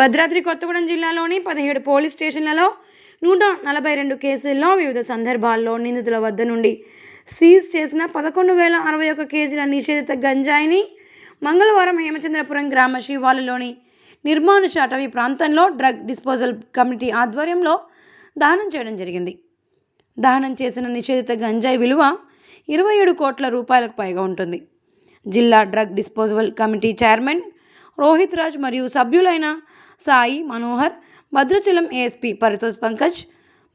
భద్రాద్రి కొత్తగూడెం జిల్లాలోని పదిహేడు పోలీస్ స్టేషన్లలో నూట నలభై రెండు కేసుల్లో వివిధ సందర్భాల్లో నిందితుల వద్ద నుండి సీజ్ చేసిన పదకొండు వేల అరవై ఒక కేజీల నిషేధిత గంజాయిని మంగళవారం హేమచంద్రపురం గ్రామ శివాలలోని నిర్మానుష అటవీ ప్రాంతంలో డ్రగ్ డిస్పోజల్ కమిటీ ఆధ్వర్యంలో దహనం చేయడం జరిగింది. దహనం చేసిన నిషేధిత గంజాయి విలువ ఇరవై ఏడు కోట్ల రూపాయలకు పైగా ఉంటుంది. జిల్లా drug disposable committee chairman Rohit Raj మరియు సభ్యులైన Sai Manohar Bhadrachalam ASP Paritosh Pankaj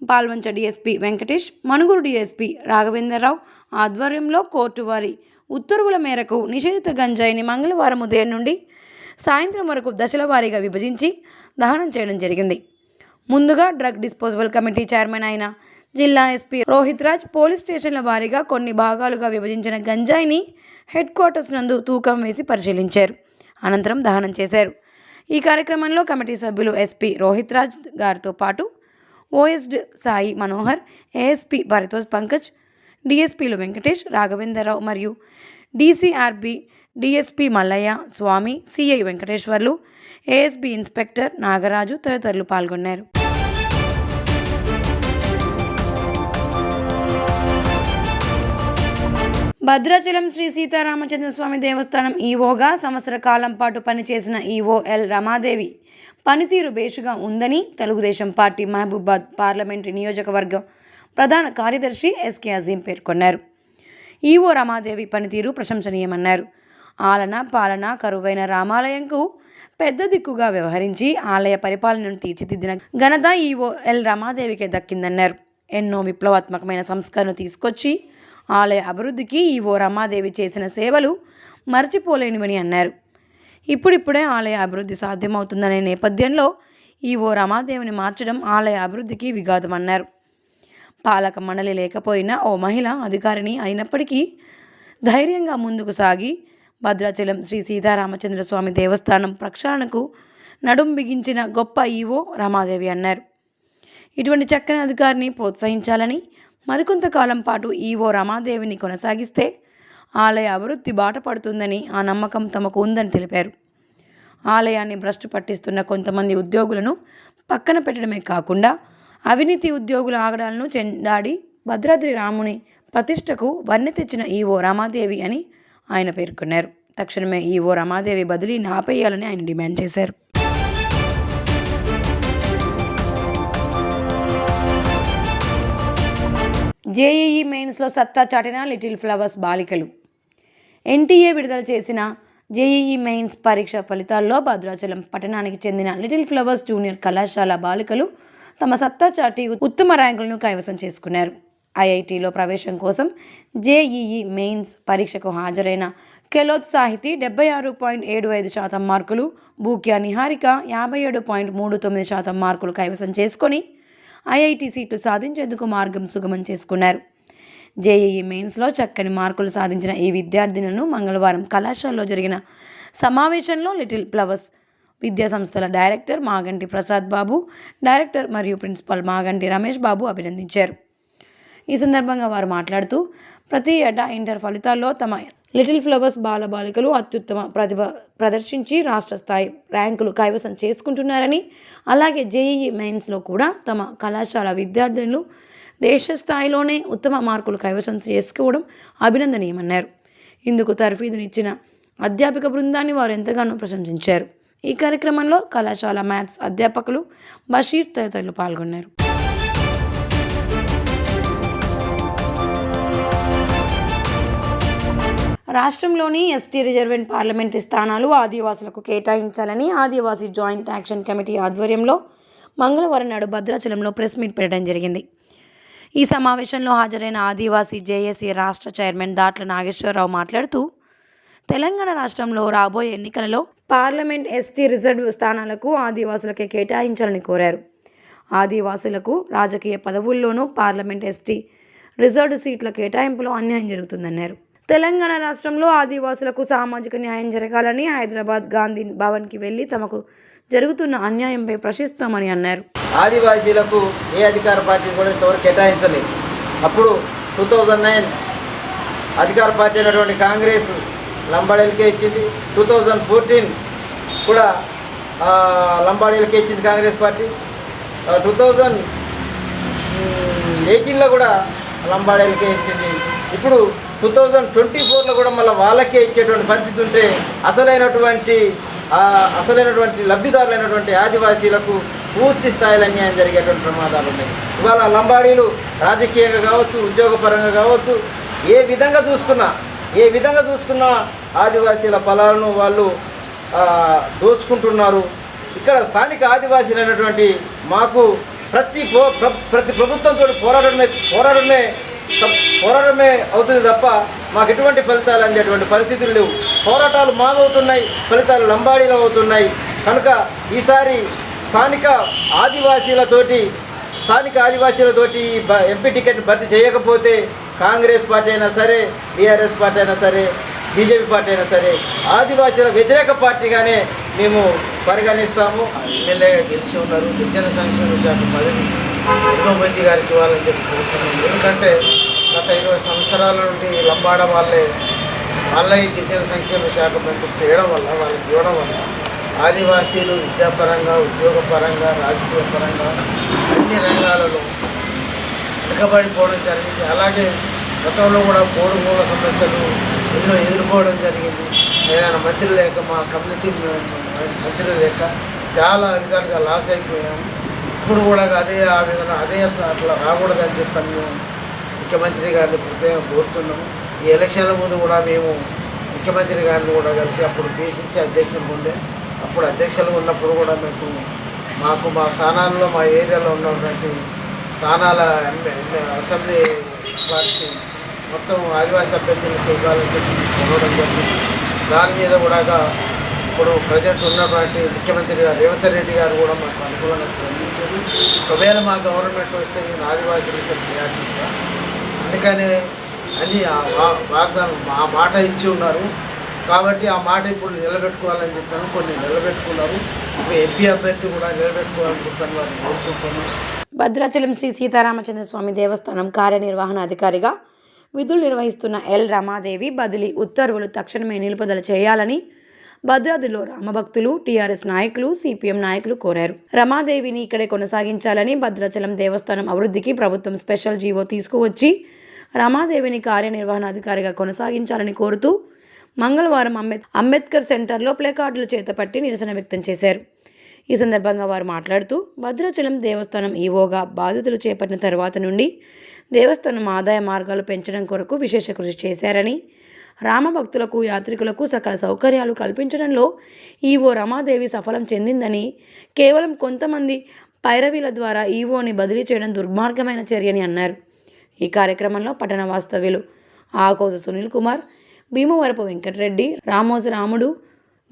Palvancha DSP Venkatesh Manuguru DSP Raghavendrarao ఆధ్వర్యంలో కోర్టు వారి ఉత్తర్వుల మేరకు నిషేధిత గంజాయిని మంగళవారం ఉదయం నుండి సాయంత్రం వరకు దశల వారీగా విభజించి దహనం చేయడం జరిగింది. ముందుగా డ్రగ్ డిస్పోజబుల్ కమిటీ చైర్మన్ అయిన జిల్లా ఎస్పీ రోహిత్ రాజ్ పోలీస్ స్టేషన్ల వారీగా కొన్ని భాగాలుగా విభజించిన గంజాయిని హెడ్ క్వార్టర్స్ నందు తూకం వేసి పరిశీలించారు. అనంతరం దహనం చేశారు. ఈ కార్యక్రమంలో కమిటీ సభ్యులు ఎస్పీ రోహిత్ రాజ్ గారితో పాటు ఓఎస్డ్ సాయి మనోహర్ ఏఎస్పీ భరతోజ్ పంకజ్ డిఎస్పీలు వెంకటేష్ రాఘవేంద్రరావు మరియు DCRB DSP Mallaiah Swamy CI Venkateswarlu ASB inspector Nagaraju తదితరులు పాల్గొన్నారు. భద్రాచలం శ్రీ సీతారామచంద్ర స్వామి దేవస్థానం ఈవోగా సంవత్సర కాలం పాటు పనిచేసిన ఈవో ఎల్ రమాదేవి పనితీరు బేషుగా ఉందని తెలుగుదేశం పార్టీ మహబూబాద్ పార్లమెంటు నియోజకవర్గం ప్రధాన కార్యదర్శి ఎస్కే అజీం పేర్కొన్నారు. ఈవో రమాదేవి పనితీరు ప్రశంసనీయమన్నారు. ఆలన పాలన కరువైన రామాలయంకు పెద్ద దిక్కుగా వ్యవహరించి ఆలయ పరిపాలనను తీర్చిదిద్దిన ఘనత ఈవో ఎల్ రమాదేవికే దక్కిందన్నారు. ఎన్నో విప్లవాత్మకమైన సంస్కరణ తీసుకొచ్చి ఆలయ అభివృద్ధికి ఈవో రమాదేవి చేసిన సేవలు మర్చిపోలేనివని అన్నారు. ఇప్పుడిప్పుడే ఆలయ అభివృద్ధి సాధ్యమవుతుందనే నేపథ్యంలో ఈవో రమాదేవిని మార్చడం ఆలయ అభివృద్ధికి విఘాతమన్నారు. పాలక మండలి లేకపోయినా ఓ మహిళ అధికారిని అయినప్పటికీ ధైర్యంగా ముందుకు సాగి భద్రాచలం శ్రీ సీతారామచంద్ర స్వామి దేవస్థానం ప్రక్షాళనకు నడుం బిగించిన గొప్ప ఈవో రమాదేవి అన్నారు. ఇటువంటి చక్కని అధికారిని ప్రోత్సహించాలని మరికొంతకాలం పాటు ఈవో రమాదేవిని కొనసాగిస్తే ఆలయ అభివృద్ధి బాట పడుతుందని ఆ నమ్మకం తమకు ఉందని తెలిపారు. ఆలయాన్ని భ్రష్టు పట్టిస్తున్న కొంతమంది ఉద్యోగులను పక్కన పెట్టడమే కాకుండా అవినీతి ఉద్యోగుల ఆగడాలను చెండాడి భద్రాద్రి రాముని ప్రతిష్టకు వన్నె తెచ్చిన ఈవో రమాదేవి అని ఆయన పేర్కొన్నారు. తక్షణమే ఈవో రమాదేవి బదిలీని ఆపేయాలని ఆయన డిమాండ్ చేశారు. జేఈఈ మెయిన్స్లో సత్తా చాటిన లిటిల్ ఫ్లవర్స్ బాలికలు. ఎన్టీఏ విడుదల చేసిన జేఈఈ మెయిన్స్ పరీక్ష ఫలితాల్లో భద్రాచలం పట్టణానికి చెందిన లిటిల్ ఫ్లవర్స్ జూనియర్ కళాశాల బాలికలు తమ సత్తా చాటి ఉత్తమ ర్యాంకులను కైవసం చేసుకున్నారు. ఐఐటిలో ప్రవేశం కోసం జేఈఈ మెయిన్స్ పరీక్షకు హాజరైన కెలోత్సాహితి డెబ్బై ఆరు పాయింట్ ఏడు ఐదు శాతం మార్కులు బూక్యా నిహారిక యాభై ఏడు పాయింట్ మూడు తొమ్మిది శాతం మార్కులు కైవసం చేసుకొని ఐఐటి సీటు సాధించేందుకు మార్గం సుగమం చేసుకున్నారు. జేఈఈ మెయిన్స్లో చక్కని మార్కులు సాధించిన ఈ విద్యార్థినులను మంగళవారం కళాశాలలో జరిగిన సమావేశంలో లిటిల్ ఫ్లవర్స్ విద్యా సంస్థల డైరెక్టర్ మాగంటి ప్రసాద్ బాబు డైరెక్టర్ మరియు ప్రిన్సిపాల్ మాగంటి రమేష్ బాబు అభినందించారు. ఈ సందర్భంగా వారు మాట్లాడుతూ ప్రతి ఏటా ఇంటర్ ఫలితాల్లో తమ లిటిల్ ఫ్లవర్స్ బాలబాలికలు అత్యుత్తమ ప్రతిభ ప్రదర్శించి రాష్ట్ర స్థాయి ర్యాంకులు కైవసం చేసుకుంటున్నారని అలాగే జేఈఈ మెయిన్స్లో కూడా తమ కళాశాల విద్యార్థులు దేశ స్థాయిలోనే ఉత్తమ మార్కులు కైవసం చేసుకోవడం అభినందనీయమన్నారు. ఇందుకు తర్ఫీదునిచ్చిన అధ్యాపక బృందాన్ని వారు ఎంతగానో ప్రశంసించారు. ఈ కార్యక్రమంలో కళాశాల మ్యాథ్స్ అధ్యాపకులు బషీర్ తదితరులు పాల్గొన్నారు. రాష్ట్రంలోని ఎస్టీ రిజర్వెంట్ పార్లమెంటరీ స్థానాలు ఆదివాసులకు కేటాయించాలని ఆదివాసీ జాయింట్ యాక్షన్ కమిటీ ఆధ్వర్యంలో మంగళవారం నాడు భద్రాచలంలో ప్రెస్ మీట్ పెట్టడం జరిగింది. ఈ సమావేశంలో హాజరైన ఆదివాసీ జేఏసీ రాష్ట్ర చైర్మన్ దాట్ల నాగేశ్వరరావు మాట్లాడుతూ తెలంగాణ రాష్ట్రంలో రాబోయే ఎన్నికలలో పార్లమెంట్ ఎస్టీ రిజర్వ్ స్థానాలకు ఆదివాసులకే కేటాయించాలని కోరారు. ఆదివాసులకు రాజకీయ పదవుల్లోనూ పార్లమెంట్ ఎస్టీ రిజర్వ్డ్ సీట్ల కేటాయింపులో అన్యాయం జరుగుతుందన్నారు. తెలంగాణ రాష్ట్రంలో ఆదివాసులకు సామాజిక న్యాయం జరగాలని హైదరాబాద్ గాంధీ భవన్కి వెళ్ళి తమకు జరుగుతున్న అన్యాయంపై ప్రశ్నిస్తామని అన్నారు. ఆదివాసీలకు ఏ అధికార పార్టీ కూడా ఇంతవరకు కేటాయించలేదు. అప్పుడు టూ థౌజండ్ నైన్ అధికార పార్టీ అయినటువంటి కాంగ్రెస్ లంబాడీలకే ఇచ్చింది. టూ థౌజండ్ ఫోర్టీన్ కూడా లంబాడీలకే ఇచ్చింది కాంగ్రెస్ పార్టీ. టూ థౌజండ్ ఎయిటీన్లో కూడా లంబాడీలకే ఇచ్చింది. ఇప్పుడు టూ థౌజండ్ ట్వంటీ ఫోర్లో కూడా మళ్ళీ వాళ్ళకే ఇచ్చేటువంటి పరిస్థితి ఉంటే అసలైనటువంటి అసలైనటువంటి లబ్ధిదారులైనటువంటి ఆదివాసీలకు పూర్తి స్థాయిలో అన్యాయం జరిగేటువంటి ప్రమాదాలు ఉన్నాయి. ఇవాళ లంబాడీలు రాజకీయంగా కావచ్చు ఉద్యోగపరంగా కావచ్చు ఏ విధంగా చూసుకున్నా ఏ విధంగా చూసుకున్నా ఆదివాసీల ఫలాలను వాళ్ళు దోచుకుంటున్నారు. ఇక్కడ స్థానిక ఆదివాసీలు అయినటువంటి మాకు ప్రతి ప్రతి ప్రభుత్వంతో పోరాడమే పోరాడమే పోరాటమే అవుతుంది తప్ప మాకు ఎటువంటి ఫలితాలు అందేటువంటి పరిస్థితులు లేవు. పోరాటాలు మావవుతున్నాయి ఫలితాలు లంబాడీలో అవుతున్నాయి. కనుక ఈసారి స్థానిక ఆదివాసీలతోటి స్థానిక ఆదివాసీలతోటి ఎంపీ టికెట్ భర్తీ చేయకపోతే కాంగ్రెస్ పార్టీ అయినా సరే బీఆర్ఎస్ పార్టీ అయినా సరే బీజేపీ పార్టీ అయినా సరే ఆదివాసీల వ్యతిరేక పార్టీగానే మేము పరిగణిస్తాము. ఎమ్మెల్యేగా గెలిచి ఉన్నారు. గిరిజన సంక్షేమ శాఖ పదవి ఎన్నో మంచి గారికి ఇవ్వాలని చెప్పి కోరుతున్నాం ఎందుకంటే గత ఇరవై సంవత్సరాల నుండి లంబాడ వాళ్ళే వాళ్ళే గిరిజన సంక్షేమ శాఖ మంత్రి చేయడం వల్ల వాళ్ళకి ఇవ్వడం వల్ల ఆదివాసీలు విద్యాపరంగా ఉద్యోగపరంగా రాజకీయ పరంగా అన్ని రంగాలలో వెనుకబడిపోవడం జరిగింది. అలాగే గతంలో కూడా పోడు మూల సమస్యలు ఎన్నో ఎదుర్కోవడం జరిగింది. ఏదైనా మంత్రి లేక మా కమ్యూనిటీ మంత్రి లేక చాలా విధాలుగా లాస్ అయిపోయాము ఇప్పుడు కూడా అదే ఆ విధంగా అదే అట్లా అట్లా రాకూడదని చెప్పని మేము ముఖ్యమంత్రి గారిని ప్రత్యేకంగా కోరుతున్నాము ఈ ఎలక్షన్ల ముందు కూడా మేము ముఖ్యమంత్రి గారిని కూడా కలిసి అప్పుడు పిసిసి అధ్యక్షులు ఉండే అప్పుడు అధ్యక్షులు ఉన్నప్పుడు కూడా మీకు మాకు మా స్థానాల్లో మా ఏరియాలో ఉన్నటువంటి స్థానాల అసెంబ్లీ పార్టీ మొత్తం ఆదివాసీ అభ్యర్థులకు ఇవ్వాలని చెప్పి కోరడం జరిగింది. దాని మీద కూడా ఇప్పుడు ప్రజెంట్ ఉన్నటువంటి ముఖ్యమంత్రి గారు రేవంత్ రెడ్డి గారు కూడా మాకు అనుకూలంగా స్పందించారు. ఒకవేళ మా గవర్నమెంట్ వస్తే నేను ఆదివాసీలకు ప్రయాణిస్తా. అందుకనే అని ఆ వాగ్దానం ఆ మాట ఇచ్చి ఉన్నారు. కాబట్టి ఆ మాట ఇప్పుడు నిలబెట్టుకోవాలని చెప్పాను. కొన్ని నిలబెట్టుకున్నారు. ఇప్పుడు ఎంపీ అభ్యర్థి కూడా నిలబెట్టుకోవాలని చెప్పాను. వారిని కోరుకుంటున్నాను. భద్రాచలం శ్రీ సీతారామచంద్ర స్వామి దేవస్థానం కార్యనిర్వహణ అధికారిగా విధులు నిర్వహిస్తున్న ఎల్ రమాదేవి బదిలీ ఉత్తర్వులు తక్షణమే నిలుపుదల చేయాలని భద్రాద్రిలో రామభక్తులు టీఆర్ఎస్ నాయకులు సిపిఎం నాయకులు కోరారు. రమాదేవిని ఇక్కడే కొనసాగించాలని భద్రాచలం దేవస్థానం అభివృద్ధికి ప్రభుత్వం స్పెషల్ జీవో తీసుకువచ్చి రమాదేవిని కార్యనిర్వహణాధికారిగా కొనసాగించాలని కోరుతూ మంగళవారం అంబేద్ అంబేద్కర్ సెంటర్లో ప్లేకార్డులు చేతపట్టి నిరసన వ్యక్తం చేశారు. ఈ సందర్భంగా వారు మాట్లాడుతూ భద్రాచలం దేవస్థానం ఈవోగా బాధితులు చేపట్టిన తర్వాత నుండి దేవస్థానం ఆదాయ మార్గాలు పెంచడం కొరకు విశేష కృషి చేశారని రామభక్తులకు యాత్రికులకు సకల సౌకర్యాలు కల్పించడంలో ఈవో రమాదేవి సఫలం చెందిందని కేవలం కొంతమంది పైరవీల ద్వారా ఈవోని బదిలీ చేయడం దుర్మార్గమైన చర్యని అన్నారు. ఈ కార్యక్రమంలో పట్టణ వాస్తవ్యులు ఆకోస సునీల్ కుమార్ భీమవరపు వెంకటరెడ్డి రామోజు రాముడు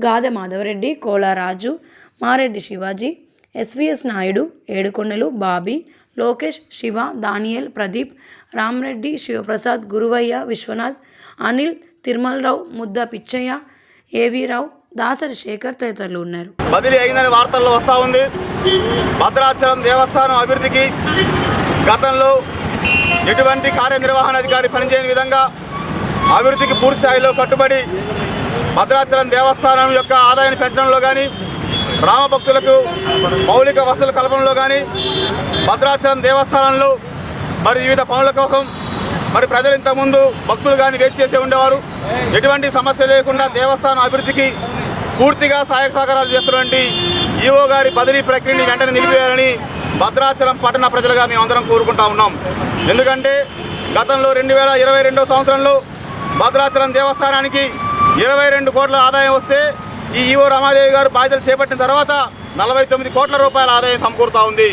గాదె మాధవరెడ్డి కోలారాజు మారెడ్డి శివాజీ ఎస్విఎస్ నాయుడు ఏడుకొండలు బాబీ లోకేష్ శివ దానియల్ ప్రదీప్ రామ్రెడ్డి శివప్రసాద్ గురువయ్య విశ్వనాథ్ అనిల్ తిరుమలరావు ముద్ద పిచ్చయ్య ఏవీరావు దాసరి శేఖర్ తదితరులు ఉన్నారు. బదిలీ అయిందని వార్తల్లో వస్తూ ఉంది. భద్రాచలం దేవస్థానం అభివృద్ధికి గతంలో ఎటువంటి కార్యనిర్వహణాధికారి పనిచేయని విధంగా అభివృద్ధికి పూర్తి స్థాయిలో కట్టుబడి భద్రాచలం దేవస్థానం యొక్క ఆదాయాన్ని పెంచడంలో కానీ రామభక్తులకు మౌలిక వసతుల కల్పనలో కానీ భద్రాచలం దేవస్థానంలో మరి వివిధ పనుల కోసం మరి ప్రజలు ఇంతకుముందు భక్తులు కానీ వేచి చేసే ఉండేవారు. ఎటువంటి సమస్య లేకుండా దేవస్థానం అభివృద్ధికి పూర్తిగా సహాయక సహకారాలు చేస్తున్నటువంటి ఈఓ గారి బదిలీ ప్రక్రియని వెంటనే నిలిపేయాలని భద్రాచలం పట్టణ ప్రజలుగా మేమందరం కోరుకుంటా ఉన్నాం. ఎందుకంటే గతంలో రెండు వేల ఇరవై రెండో సంవత్సరంలో భద్రాచలం దేవస్థానానికి ఇరవై రెండు కోట్ల ఆదాయం వస్తే ఈ ఈవో రమాదేవి గారు బాధ్యతలు చేపట్టిన తర్వాత నలభై తొమ్మిది కోట్ల రూపాయల ఆదాయం సమకూరుతూ ఉంది.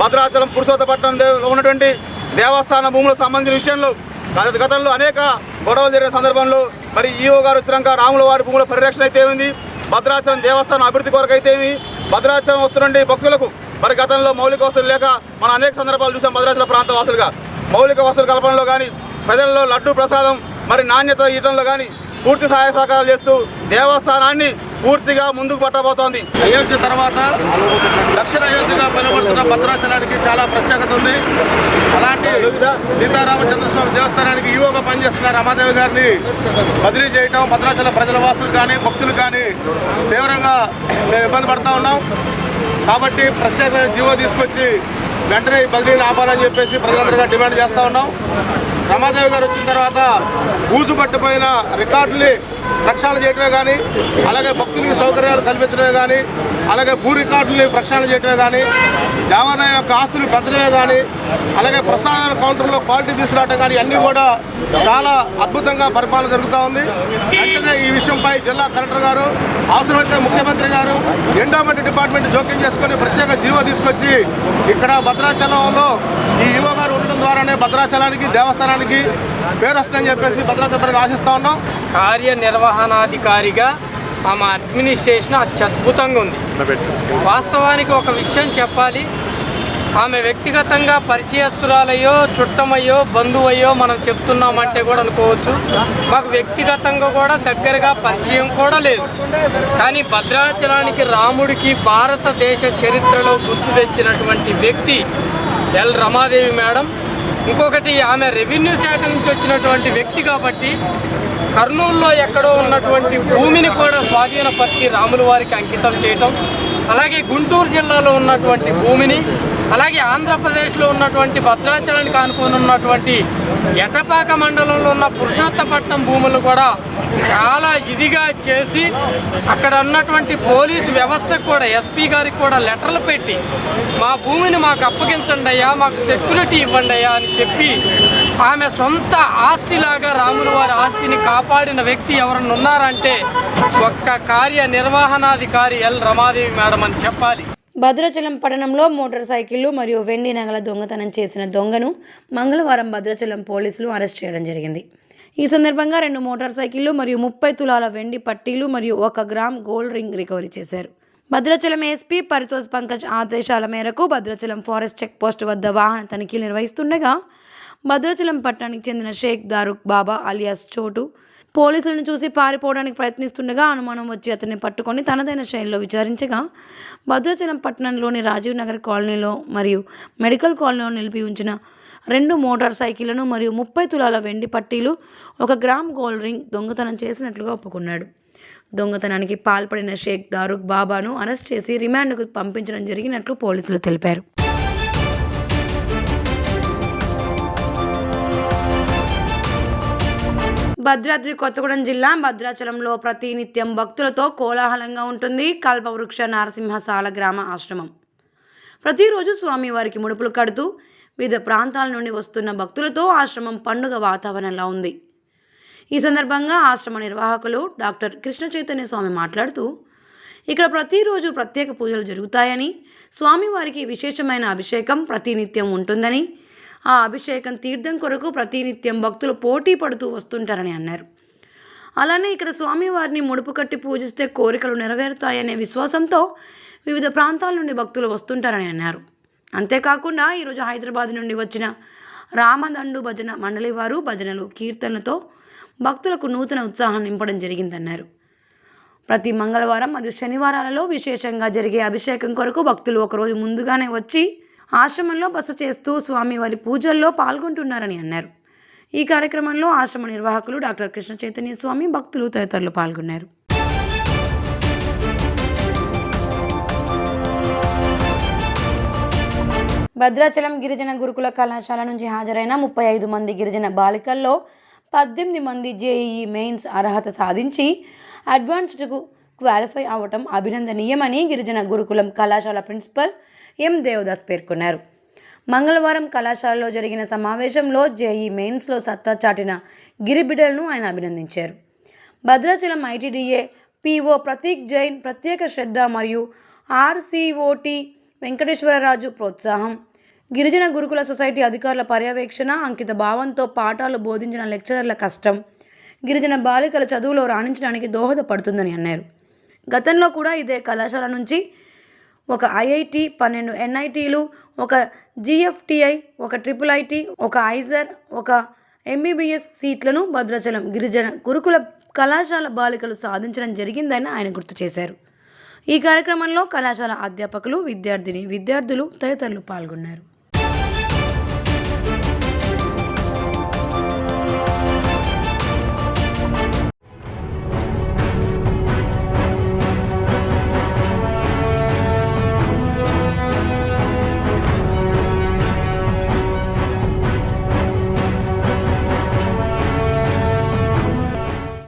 భద్రాచలం పురుషోత్తపట్నం ఉన్నటువంటి దేవస్థాన భూములకు సంబంధించిన విషయంలో గత గతంలో అనేక గొడవలు జరిగిన సందర్భంలో మరి ఈఓ గారు వచ్చినాక రాముల వారి భూముల పరిరక్షణ అయితే ఉంది భద్రాచలం దేవస్థానం అభివృద్ధి కొరకు అయితే ఏమి? భద్రాచలం వస్తున్నటువంటి భక్తులకు మరి గతంలో మౌలిక వసతులు లేక మనం అనేక సందర్భాలు చూసాం భద్రాచల ప్రాంత వాసులుగా. మౌలిక వసతుల కల్పనలో కానీ ప్రజల్లో లడ్డు ప్రసాదం మరి నాణ్యత ఇవ్వడంలో కానీ పూర్తి సహాయ సహకారాలు చేస్తూ దేవస్థానాన్ని పూర్తిగా ముందుకు పట్టబోతోంది. అయోధ్య తర్వాత దక్షిణ అయోధ్యగా పిలువబడుతున్న భద్రాచలానికి చాలా ప్రత్యేకత ఉంది. అలాంటి సీతారామచంద్రస్వామి దేవస్థానానికి ఈవోగా పనిచేస్తున్న రమాదేవి గారిని బదిలీ చేయటం భద్రాచల ప్రజల వాసులు కానీ భక్తులు కానీ తీవ్రంగా మేము ఇబ్బంది పడతా ఉన్నాం. కాబట్టి ప్రత్యేకమైన జీవో తీసుకొచ్చి వెంటనే ఈ బదిలీని ఆపాలని చెప్పేసి ప్రజలందరిగా డిమాండ్ చేస్తూ ఉన్నాం. రమాదేవి గారు వచ్చిన తర్వాత ఊసు పట్టిపోయిన రికార్డుని ప్రక్షాళన చేయటమే కానీ అలాగే భక్తులకి సౌకర్యాలు కల్పించడమే కానీ అలాగే భూ రికార్డుల్ని ప్రక్షాళన చేయటమే కానీ దేవాదాయ యొక్క ఆస్తులు పెంచడమే కానీ అలాగే ప్రసాదాల కౌంటర్లో క్వాలిటీ తీసుకురావడం కానీ అన్నీ కూడా చాలా అద్భుతంగా పరిపాలన జరుగుతూ ఉంది. వెంటనే ఈ విషయంపై జిల్లా కలెక్టర్ గారు అవసరమైతే ముఖ్యమంత్రి గారు ఎండోమెంట్ డిపార్ట్మెంట్ జోక్యం చేసుకొని ప్రత్యేక జీవో తీసుకొచ్చి ఇక్కడ భద్రాచలంలో ఈ ఈవో గారు ఉండడం ద్వారానే భద్రాచలానికి దేవస్థానానికి పేరు వస్తుందని చెప్పేసి భద్రాచలం ఆశిస్తూ ఉన్నాం. కార్యనిర్వహణాధికారిగా ఆమె అడ్మినిస్ట్రేషన్ అత్యద్భుతంగా ఉంది. వాస్తవానికి ఒక విషయం చెప్పాలి. ఆమె వ్యక్తిగతంగా పరిచయస్తురాలయ్యో చుట్టమయ్యో బంధువయ్యో మనం చెప్తున్నామంటే కూడా అనుకోవచ్చు. మాకు వ్యక్తిగతంగా కూడా దగ్గరగా పరిచయం కూడా లేదు. కానీ భద్రాచలానికి రాముడికి భారతదేశ చరిత్రలో గుర్తు తెచ్చినటువంటి వ్యక్తి ఎల్. రమాదేవి మేడం. ఇంకొకటి ఆమె రెవెన్యూ శాఖ నుంచి వచ్చినటువంటి వ్యక్తి కాబట్టి కర్నూలులో ఎక్కడో ఉన్నటువంటి భూమిని కూడా స్వాధీనపరిచి రాముల వారికి అంకితం చేయటం అలాగే గుంటూరు జిల్లాలో ఉన్నటువంటి భూమిని అలాగే ఆంధ్రప్రదేశ్లో ఉన్నటువంటి భద్రాచలానికి ఆనుకొని ఉన్నటువంటి ఎటపాక మండలంలో ఉన్న పురుషోత్తపట్నం భూములు కూడా చాలా ఇదిగా చేసి అక్కడ ఉన్నటువంటి పోలీసు వ్యవస్థకు కూడా ఎస్పీ గారికి కూడా లెటర్లు పెట్టి మా భూమిని మాకు అప్పగించండి అయ్యా మాకు సెక్యూరిటీ ఇవ్వండి అయ్యా అని చెప్పి ఆమె సొంత ఆస్తిలాగా రాముల వారి ఆస్తిని కాపాడిన వ్యక్తి ఎవరన్నా ఉన్నారంటే ఒక్క కార్యనిర్వహణాధికారి ఎల్ రమాదేవి మేడం అని చెప్పాలి. భద్రాచలం పట్టణంలో మోటార్ సైకిళ్ళు మరియు వెండి నగల దొంగతనం చేసిన దొంగను మంగళవారం భద్రాచలం పోలీసులు అరెస్ట్ చేయడం జరిగింది. ఈ సందర్భంగా రెండు మోటార్ సైకిళ్ళు మరియు ముప్పై తులాల వెండి పట్టీలు మరియు ఒక గ్రామ్ గోల్డ్ రింగ్ రికవరీ చేశారు. భద్రాచలం ఎస్పీ పరితోష్ పంకజ్ ఆదేశాల మేరకు భద్రాచలం ఫారెస్ట్ చెక్ పోస్ట్ వద్ద వాహన తనిఖీలు నిర్వహిస్తుండగా భద్రాచలం పట్టణానికి చెందిన షేక్ దారుక్ బాబా అలియాస్ చోటు. పోలీసులను చూసి పారిపోవడానికి ప్రయత్నిస్తుండగా అనుమానం వచ్చి అతన్ని పట్టుకొని తనదైన శైలిలో విచారించగా భద్రాచలం పట్టణంలోని రాజీవ్ నగర్ కాలనీలో మరియు మెడికల్ కాలనీలో నిలిపి ఉంచిన రెండు మోటార్ సైకిళ్ళను మరియు ముప్పై తులాల వెండి పట్టీలు ఒక గ్రామ్ గోల్డ్ రింగ్ దొంగతనం చేసినట్లుగా ఒప్పుకున్నాడు. దొంగతనానికి పాల్పడిన షేక్ దారుక్ బాబాను అరెస్ట్ చేసి రిమాండ్కు పంపించడం జరిగినట్లు పోలీసులు తెలిపారు. భద్రాద్రి కొత్తగూడెం జిల్లా భద్రాచలంలో ప్రతినిత్యం భక్తులతో కోలాహలంగా ఉంటుంది కల్పవృక్ష నరసింహసాల గ్రామ ఆశ్రమం. ప్రతిరోజు స్వామివారికి ముడుపులు కడుతూ వివిధ ప్రాంతాల నుండి వస్తున్న భక్తులతో ఆశ్రమం పండుగ వాతావరణంలో ఉంది. ఈ సందర్భంగా ఆశ్రమ నిర్వాహకులు డాక్టర్ కృష్ణ చైతన్య స్వామి మాట్లాడుతూ ఇక్కడ ప్రతిరోజు ప్రత్యేక పూజలు జరుగుతాయని స్వామివారికి విశేషమైన అభిషేకం ప్రతినిత్యం ఉంటుందని ఆ అభిషేకం తీర్థం కొరకు ప్రతినిత్యం భక్తులు పోటీ పడుతూ వస్తుంటారని అన్నారు. అలానే ఇక్కడ స్వామివారిని ముడుపు కట్టి పూజిస్తే కోరికలు నెరవేరుతాయనే విశ్వాసంతో వివిధ ప్రాంతాల నుండి భక్తులు వస్తుంటారని అన్నారు. అంతేకాకుండా ఈరోజు హైదరాబాద్ నుండి వచ్చిన రామదండు భజన మండలి వారు భజనలు కీర్తనలతో భక్తులకు నూతన ఉత్సాహం నింపడం జరిగిందన్నారు. ప్రతి మంగళవారం మరియు శనివారాలలో విశేషంగా జరిగే అభిషేకం కొరకు భక్తులు ఒకరోజు ముందుగానే వచ్చి ఆశ్రమంలో బస చేస్తూ స్వామివారి పూజల్లో పాల్గొంటున్నారని అన్నారు. ఈ కార్యక్రమంలో ఆశ్రమ నిర్వాహకులు డాక్టర్ కృష్ణ చైతన్య స్వామి భక్తులు తదితరులు పాల్గొన్నారు. భద్రాచలం గిరిజన గురుకుల కళాశాల నుంచి హాజరైన ముప్పై ఐదు మంది గిరిజన బాలికల్లో పద్దెనిమిది మంది జేఈఈ మెయిన్స్ అర్హత సాధించి అడ్వాన్స్డ్కు క్వాలిఫై అవ్వటం అభినందనీయమని గిరిజన గురుకులం కళాశాల ప్రిన్సిపల్ ఎం దేవదాస్ పేర్కొన్నారు. మంగళవారం కళాశాలలో జరిగిన సమావేశంలో జేఈ మెయిన్స్లో సత్తా చాటిన గిరిబిడలను ఆయన అభినందించారు. భద్రాచలం ఐటీడీఏ పీఓ ప్రతీక్ జైన్ ప్రత్యేక శ్రద్ధ మరియు ఆర్సీఓటి వెంకటేశ్వరరాజు ప్రోత్సాహం. గిరిజన గురుకుల సొసైటీ అధికారుల పర్యవేక్షణ అంకిత భావంతో పాఠాలు బోధించిన లెక్చరర్ల కష్టం గిరిజన బాలికల చదువులో రాణించడానికి దోహదపడుతుందని అన్నారు. గతంలో కూడా ఇదే కళాశాల నుంచి ఒక ఐఐటి పన్నెండు ఎన్ఐటీలు ఒక జిఎఫ్టిఐ ఒక ట్రిపుల్ ఐటి ఒక ఐజర్ ఒక ఎంబీబీఎస్ సీట్లను భద్రాచలం గిరిజన గురుకుల కళాశాల బాలికలు సాధించడం జరిగిందని ఆయన గుర్తు చేశారు. ఈ కార్యక్రమంలో కళాశాల అధ్యాపకులు విద్యార్థిని విద్యార్థులు తదితరులు పాల్గొన్నారు.